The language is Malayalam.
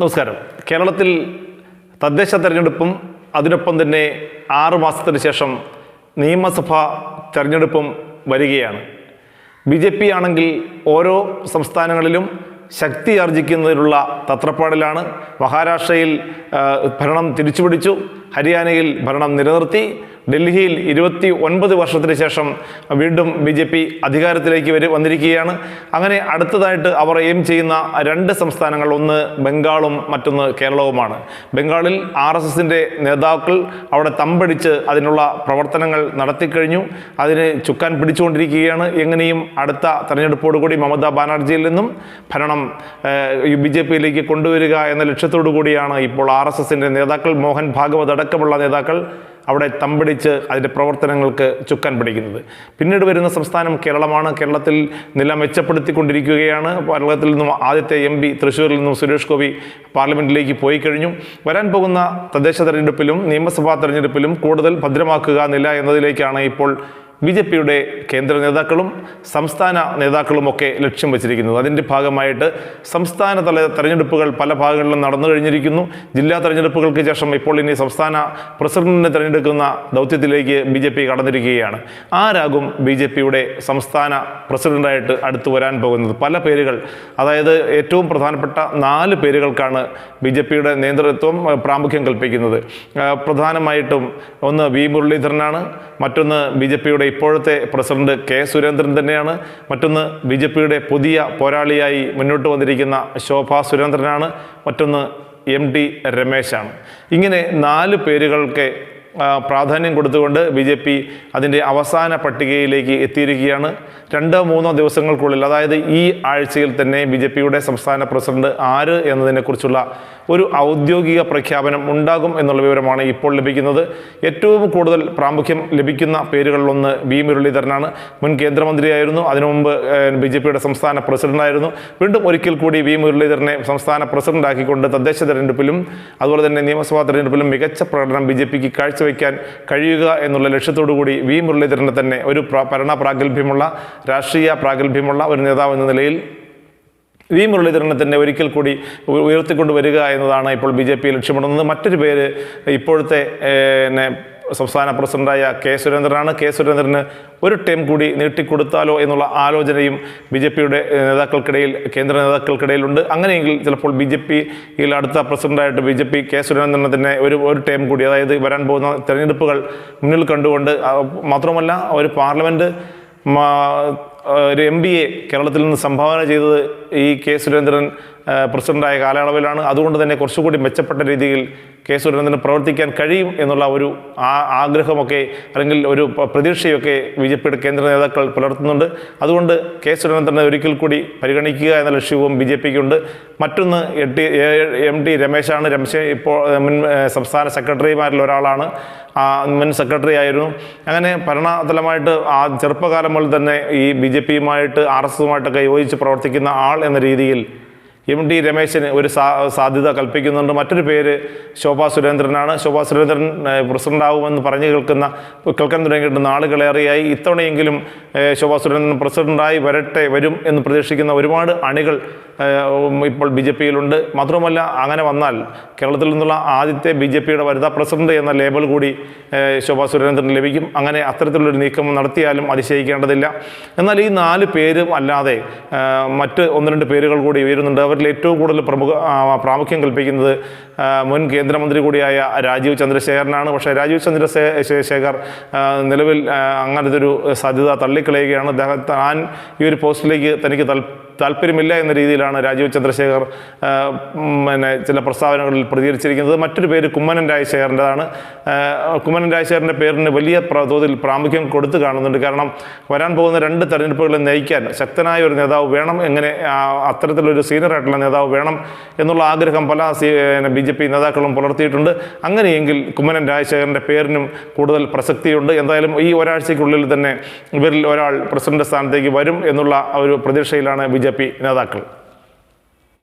നമസ്കാരം. കേരളത്തിൽ തദ്ദേശ തെരഞ്ഞെടുപ്പും അതിനൊപ്പം തന്നെ ആറുമാസത്തിന് ശേഷം നിയമസഭാ തെരഞ്ഞെടുപ്പും വരികയാണ്. ബി ജെ പി ആണെങ്കിൽ ഓരോ സംസ്ഥാനങ്ങളിലും ശക്തി ആർജിക്കുന്നതിനുള്ള തത്രപ്പാടിലാണ്. മഹാരാഷ്ട്രയിൽ ഭരണം തിരിച്ചുപിടിച്ചു. ഹരിയാനയിൽ ഭരണം നിലനിർത്തി. ഡൽഹിയിൽ ഇരുപത്തി ഒൻപത് വർഷത്തിന് ശേഷം വീണ്ടും ബി ജെ പി അധികാരത്തിലേക്ക് വരും വന്നിരിക്കുകയാണ്. അങ്ങനെ അടുത്തതായിട്ട് അവർ എയിം ചെയ്യുന്ന രണ്ട് സംസ്ഥാനങ്ങൾ ഒന്ന് ബംഗാളും മറ്റൊന്ന് കേരളവുമാണ്. ബംഗാളിൽ ആർ എസ് എസിന്റെ നേതാക്കൾ അവിടെ തമ്പടിച്ച് അതിനുള്ള പ്രവർത്തനങ്ങൾ നടത്തിക്കഴിഞ്ഞു. അതിന് ചുക്കാൻ പിടിച്ചുകൊണ്ടിരിക്കുകയാണ്. എങ്ങനെയും അടുത്ത തെരഞ്ഞെടുപ്പോടുകൂടി മമതാ ബാനർജിയിൽ നിന്നും ഭരണം ബി ജെ പിയിലേക്ക് കൊണ്ടുവരിക എന്ന ലക്ഷ്യത്തോടു കൂടിയാണ് ഇപ്പോൾ ആർ എസ് എസിന്റെ നേതാക്കൾ. മോഹൻ ഭാഗവത് അടക്കമുള്ള നേതാക്കൾ അവിടെ തമ്പിടിച്ച് അതിന്റെ പ്രവർത്തനങ്ങൾക്ക് ചുക്കാൻ പിടിക്കുന്നത്. പിന്നീട് വരുന്ന സംസ്ഥാനം കേരളമാണ്. കേരളത്തിൽ നില മെച്ചപ്പെടുത്തിക്കൊണ്ടിരിക്കുകയാണ്. കേരളത്തിൽ നിന്നും ആദ്യത്തെ എം പി തൃശ്ശൂരിൽ നിന്നും സുരേഷ് ഗോപി പാർലമെന്റിലേക്ക് പോയി കഴിഞ്ഞു. വരാൻ പോകുന്ന തദ്ദേശ തെരഞ്ഞെടുപ്പിലും നിയമസഭാ തെരഞ്ഞെടുപ്പിലും കൂടുതൽ ഭദ്രമാക്കുക നില എന്നതിലേക്കാണ് ഇപ്പോൾ ബി ജെ പിയുടെ കേന്ദ്ര നേതാക്കളും സംസ്ഥാന നേതാക്കളുമൊക്കെ ലക്ഷ്യം വച്ചിരിക്കുന്നത്. അതിന്റെ ഭാഗമായിട്ട് സംസ്ഥാന തല തെരഞ്ഞെടുപ്പുകൾ പല ഭാഗങ്ങളിലും നടന്നു കഴിഞ്ഞിരിക്കുന്നു. ജില്ലാ തെരഞ്ഞെടുപ്പുകൾക്ക് ശേഷം ഇപ്പോൾ ഇനി സംസ്ഥാന പ്രസിഡന്റിനെ തിരഞ്ഞെടുക്കുന്ന ദൗത്യത്തിലേക്ക് ബി ജെ പി കടന്നിരിക്കുകയാണ്. ആരാകും ബി ജെ പിയുടെ സംസ്ഥാന പ്രസിഡന്റായിട്ട് അടുത്തു വരാൻ പോകുന്നത്? പല പേരുകൾ അതായത് ഏറ്റവും പ്രധാനപ്പെട്ട നാല് പേരുകൾക്കാണ് ബി ജെ പിയുടെ നേതൃത്വം പ്രാമുഖ്യം കൽപ്പിക്കുന്നത്. പ്രധാനമായിട്ടും ഒന്ന് വി മുരളീധരനാണ് മറ്റൊന്ന് ബി ജെ പിയുടെ ഇപ്പോഴത്തെ പ്രസിഡന്റ് കെ സുരേന്ദ്രൻ തന്നെയാണ്. മറ്റൊന്ന് ബി ജെ പിയുടെ പുതിയ പോരാളിയായി മുന്നോട്ട് വന്നിരിക്കുന്ന ശോഭ സുരേന്ദ്രനാണ്. മറ്റൊന്ന് എം ടി രമേശാണ്. ഇങ്ങനെ നാല് പേരുകൾക്ക് പ്രാധാന്യം കൊടുത്തുകൊണ്ട് ബി ജെ പി അതിന്റെ അവസാന പട്ടികയിലേക്ക് എത്തിയിരിക്കുകയാണ്. രണ്ടോ മൂന്നോ ദിവസങ്ങൾക്കുള്ളിൽ അതായത് ഈ ആഴ്ചയിൽ തന്നെ ബി ജെ പിയുടെ സംസ്ഥാന പ്രസിഡന്റ് ആര് എന്നതിനെക്കുറിച്ചുള്ള ഒരു ഔദ്യോഗിക പ്രഖ്യാപനം ഉണ്ടാകും എന്നുള്ള വിവരമാണ് ഇപ്പോൾ ലഭിക്കുന്നത്. ഏറ്റവും കൂടുതൽ പ്രാമുഖ്യം ലഭിക്കുന്ന പേരുകളിലൊന്ന് വി മുരളീധരനാണ്. മുൻ കേന്ദ്രമന്ത്രിയായിരുന്നു. അതിനു മുമ്പ് ബി ജെ പിയുടെ സംസ്ഥാന പ്രസിഡന്റായിരുന്നു. വീണ്ടും ഒരിക്കൽ കൂടി വി മുരളീധരനെ സംസ്ഥാന പ്രസിഡന്റാക്കിക്കൊണ്ട് തദ്ദേശ തെരഞ്ഞെടുപ്പിലും അതുപോലെ തന്നെ നിയമസഭാ തെരഞ്ഞെടുപ്പിലും മികച്ച പ്രകടനം ബി ജെ പിക്ക് കാഴ്ചവെക്കാൻ കഴിയുക എന്നുള്ള ലക്ഷ്യത്തോടു കൂടി വി മുരളീധരനെ തന്നെ ഒരു ഭരണ പ്രാഗൽഭ്യമുള്ള രാഷ്ട്രീയ പ്രാഗൽഭ്യമുള്ള ഒരു നേതാവ് എന്ന നിലയിൽ വി മുരളീധരനെ തന്നെ ഒരിക്കൽ കൂടി ഉയർത്തിക്കൊണ്ടുവരിക ഉയർത്തിക്കൊണ്ട് വരിക എന്നതാണ് ഇപ്പോൾ ബി ജെ പി ലക്ഷ്യമിടുന്നത്. മറ്റൊരു പേര് ഇപ്പോഴത്തെ സംസ്ഥാന പ്രസിഡന്റായ കെ സുരേന്ദ്രനാണ്. കെ സുരേന്ദ്രന് ഒരു ടേം കൂടി നീട്ടിക്കൊടുത്താലോ എന്നുള്ള ആലോചനയും ബി ജെ പിയുടെ നേതാക്കൾക്കിടയിൽ കേന്ദ്ര നേതാക്കൾക്കിടയിലുണ്ട്. അങ്ങനെയെങ്കിൽ ചിലപ്പോൾ ബി ജെ പിയിൽ അടുത്ത പ്രസിഡന്റായിട്ട് ബി ജെ പി കെ സുരേന്ദ്രനെ തന്നെ ഒരു ഒരു ടേം കൂടി അതായത് വരാൻ പോകുന്ന തെരഞ്ഞെടുപ്പുകൾ മുന്നിൽ കണ്ടുകൊണ്ട് മാത്രമല്ല ഒരു പാർലമെന്റ് ഒരു എം ബി എ കേരളത്തിൽ നിന്ന് സംഭാവന ചെയ്തത് ഈ കെ സുരേന്ദ്രൻ പ്രസിഡന്റായ കാലയളവിലാണ്. അതുകൊണ്ട് തന്നെ കുറച്ചുകൂടി മെച്ചപ്പെട്ട രീതിയിൽ കെ സുരേന്ദ്രന് പ്രവർത്തിക്കാൻ കഴിയും എന്നുള്ള ഒരു ആ- ആഗ്രഹമൊക്കെ അല്ലെങ്കിൽ ഒരു പ്രതീക്ഷയൊക്കെ ബി ജെ പിയുടെ കേന്ദ്ര നേതാക്കൾ പുലർത്തുന്നുണ്ട്. അതുകൊണ്ട് കെ സുരേന്ദ്രനെ ഒരിക്കൽ കൂടി പരിഗണിക്കുക എന്ന ലക്ഷ്യവും ബി ജെ പിക്കുണ്ട് മറ്റൊന്ന് എ ടി എം ടി രമേശാണ്. രമേശ് ഇപ്പോൾ മുൻ സംസ്ഥാന സെക്രട്ടറിമാരിൽ ഒരാളാണ്. മുൻ സെക്രട്ടറി ആയിരുന്നു. അങ്ങനെ ഭരണതലമായിട്ട് ആ ചെറുപ്പകാലം മുതൽ തന്നെ ഈ ബി ജെ പിയുമായിട്ട് ആർ എസ് എസുമായിട്ടൊക്കെ യോജിച്ച് പ്രവർത്തിക്കുന്ന ആൾ എന്ന രീതിയിൽ എം ഡി രമേശിന് ഒരു സാ സാധ്യത കൽപ്പിക്കുന്നുണ്ട്. മറ്റൊരു പേര് ശോഭാ സുരേന്ദ്രനാണ്. ശോഭാ സുരേന്ദ്രൻ പ്രസിഡന്റാവുമെന്ന് പറഞ്ഞു കേൾക്കുന്ന കേൾക്കാൻ തുടങ്ങിയിട്ട് നാളുകളേറെയായി. ഇത്തവണയെങ്കിലും ശോഭാ സുരേന്ദ്രൻ പ്രസിഡന്റായി വരട്ടെ വരും എന്ന് പ്രതീക്ഷിക്കുന്ന ഒരുപാട് അണികൾ ഇപ്പോൾ ബി ജെ പിയിലുണ്ട്. മാത്രമല്ല അങ്ങനെ വന്നാൽ കേരളത്തിൽ നിന്നുള്ള ആദ്യത്തെ ബി ജെ പിയുടെ വനിതാ പ്രസിഡന്റ് എന്ന ലേബൽ കൂടി ശോഭാ സുരേന്ദ്രന് ലഭിക്കും. അങ്ങനെ അത്തരത്തിലുള്ളൊരു നീക്കം നടത്തിയാലും അതിശയിക്കേണ്ടതില്ല. എന്നാൽ ഈ നാല് പേരും അല്ലാതെ മറ്റ് ഒന്ന് രണ്ട് പേരുകൾ കൂടി ഉയരുന്നുണ്ട്. അവരിൽ ഏറ്റവും കൂടുതൽ പ്രമുഖ പ്രാമുഖ്യം കൽപ്പിക്കുന്നത് മുൻ കേന്ദ്രമന്ത്രി കൂടിയായ രാജീവ് ചന്ദ്രശേഖരനാണ്. പക്ഷേ രാജീവ് ചന്ദ്രശേഖർ ശേഖർ നിലവിൽ അങ്ങനത്തെ ഒരു സാധ്യത തള്ളിക്കളയുകയാണ്. അദ്ദേഹം താൻ ഈ ഒരു പോസ്റ്റിലേക്ക് തനിക്ക് തൽ താല്പര്യമില്ല എന്ന രീതിയിലാണ് രാജീവ് ചന്ദ്രശേഖർ പിന്നെ ചില പ്രസ്താവനകളിൽ പ്രതികരിച്ചിരിക്കുന്നത്. മറ്റൊരു പേര് കുമ്മനൻ രാജശേഖരന്റെതാണ്. കുമ്മനൻ കുമ്മനം രാജശേഖരന്റെ പേരിന് വലിയ തോതിൽ പ്രാമുഖ്യം കൊടുത്തു കാണുന്നുണ്ട്. കാരണം വരാൻ പോകുന്ന രണ്ട് തെരഞ്ഞെടുപ്പുകളെ നയിക്കാൻ ശക്തനായ ഒരു നേതാവ് വേണം എങ്ങനെ അത്തരത്തിലൊരു സീനിയർ ആയിട്ടുള്ള നേതാവ് വേണം എന്നുള്ള ആഗ്രഹം പല ബി ജെ പി നേതാക്കളും പുലർത്തിയിട്ടുണ്ട്. അങ്ങനെയെങ്കിൽ കുമ്മനൻ രാജശേഖരന്റെ പേരിനും കൂടുതൽ പ്രസക്തിയുണ്ട്. എന്തായാലും ഈ ഒരാഴ്ചയ്ക്കുള്ളിൽ തന്നെ ഇവരിൽ ഒരാൾ പ്രസിഡന്റ് സ്ഥാനത്തേക്ക് വരും എന്നുള്ള ഒരു പ്രതീക്ഷയിലാണ് ബി ജെ പി നേതാക്കൾ.